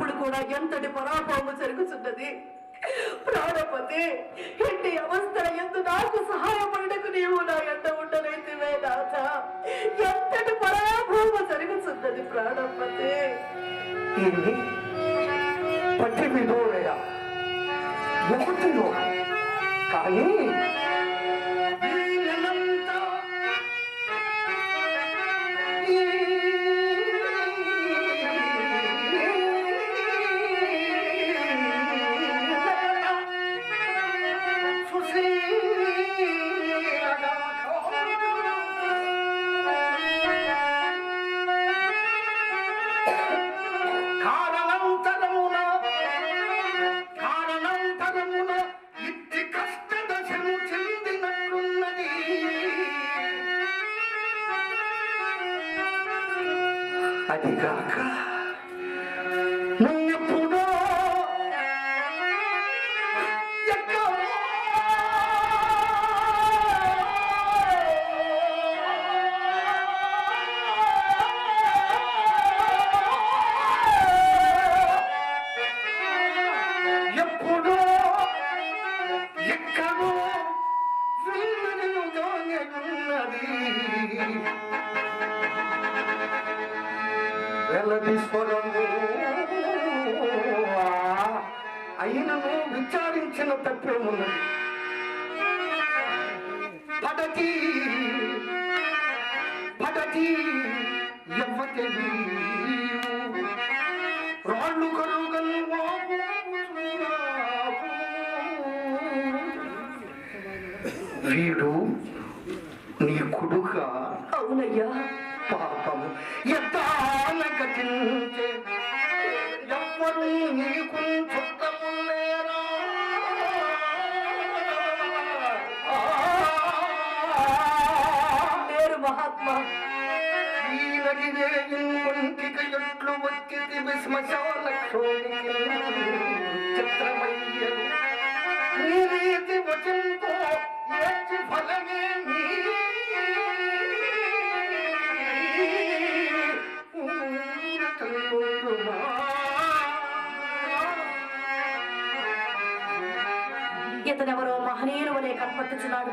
ఇప్పుడు కూడా ఎంతటి పరాభవము జరుగుతున్నది? ప్రాణపతి ఇంటి అవస్థ ఎందు నాకు సహాయపడకు నీవు నా ఎంత ఉండనైతివే నాథ. ఎంతటి పరాభవము జరుగుతున్నది ప్రాణపతి? పట్టి విధోదయ కానీ రాళ్ళు కరుగను వీడు నీ కొడుక? అవునయ్యా. పాపము ఎత్తాన గతించే ఎవ్వరు నీకు చుట్టములేరా లేరు? మహాత్మా. ఈనగిరే ఇంకొంటిక ఎట్లు వచ్చితి విశ్మశాల వచంతో ఫలమే నీ ఇతనెవరో మహనీయులు వలె కనపట్టుచున్నాడు.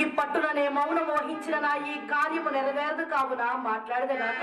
ఈ పట్టుననే మౌనం వహించిన నా ఈ కార్యము నెరవేరదు కావున మాట్లాడదగాక.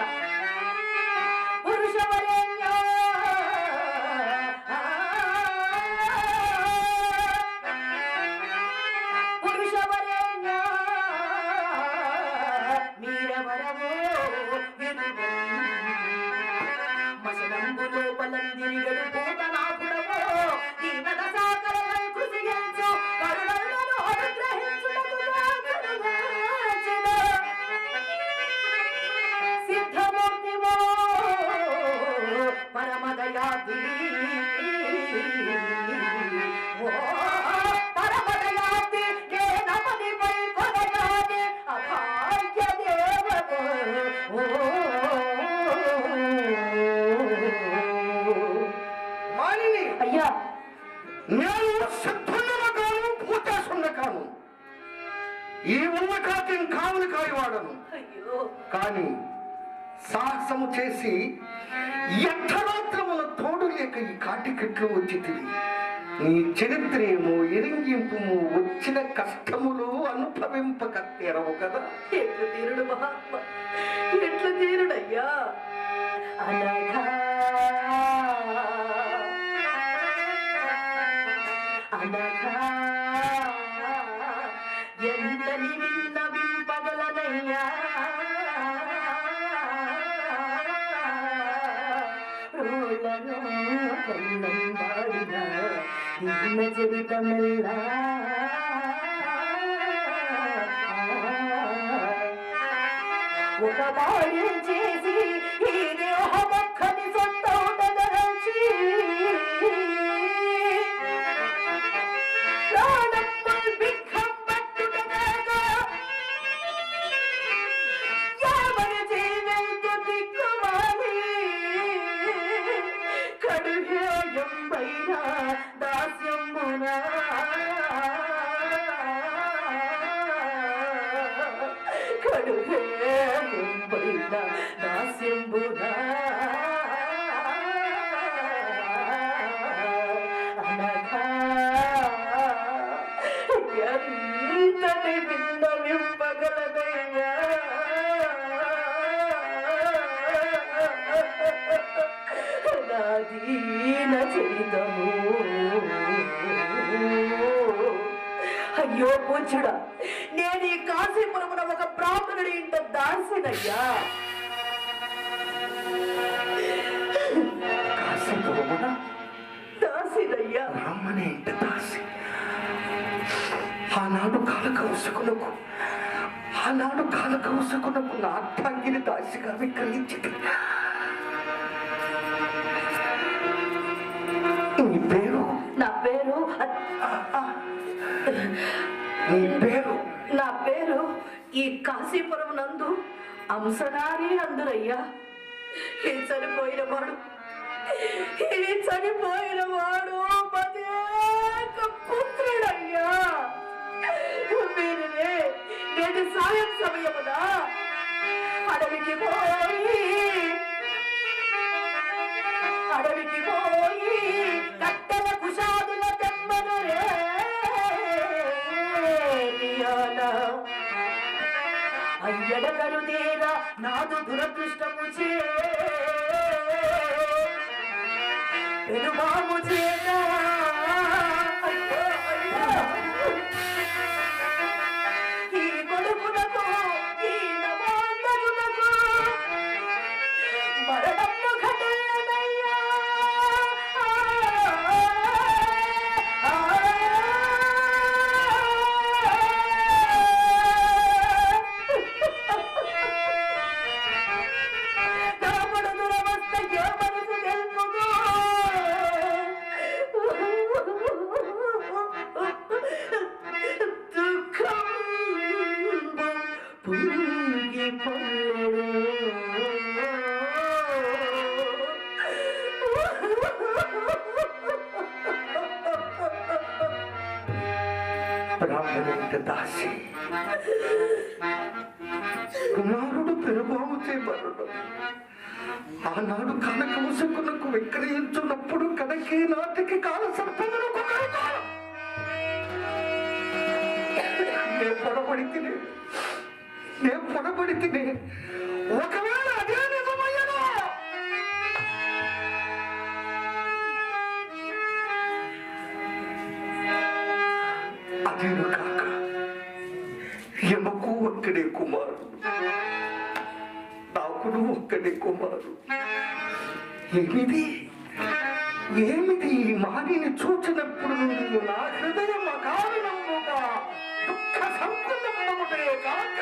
అయ్యా! నేను కాను భూతేశున్న కాను ఈ ఉన్న కాతిని కావుని కాయవాడను కానీ సాహసము చేసి ఎట్టరాత్రముల తోడు లేక ఈ కాటికెట్లు వచ్చి నీ చరిత్రేమో ఎరింగింపుము వచ్చిన కష్టములు అనుభవింపక తెరవు కదా. ఎట్లు తీరుడు మహాత్మ? ఎట్లు తీరుడయ్యా? అలా నిన్న జీవితమెల్లా ఒక బాణ్యం చేసి ఎంతటి విన్నవింపగలదయ్యా నాదీన చరితము అయ్యో పూజుడా నేను ఈ కాశీపురమున ఒక బ్రాహ్మణుడి ఇంట దాసినయ్యా. ఆనాడు కాలకవసకులకు ఆనాడు కాలకవసకులకు నా అర్థాంగిని దాసిగా విక్రయించింది. నీ పేరు? నా పేరు నీ పేరు? నా పేరు ఈ కాశీపురం నందు అంశనారి అందురయ్యా ఈ చనిపోయిన వాడు ఈ చనిపోయిన వాడు పుత్రుడయ్యా వీరినే నేటి సాయం సమయమున అడవికి పోయి అడవికి పోయి కట్టెల కుషాదుల తెమ్మను అయ్యడ కరుదేరా నాదు దురదృష్టము చే పెనుమాము చే అనంత దాసి కుమారుడు పెరుబాము చేయబడు ఆనాడు కనకవసకునకు విక్రయించున్నప్పుడు కనకే నాటికి కాల సర్పమునకు నేను పొడబడి తినే నేను పొడబడి తినే ఒకవేళ నాకును ఒక్కడే కుమారు ఏమిది? ఏమిది ఈ మాదిని చూచినప్పుడు నువ్వు నా హృదయం అకారణముగా దుఃఖ సంకులముడే కాక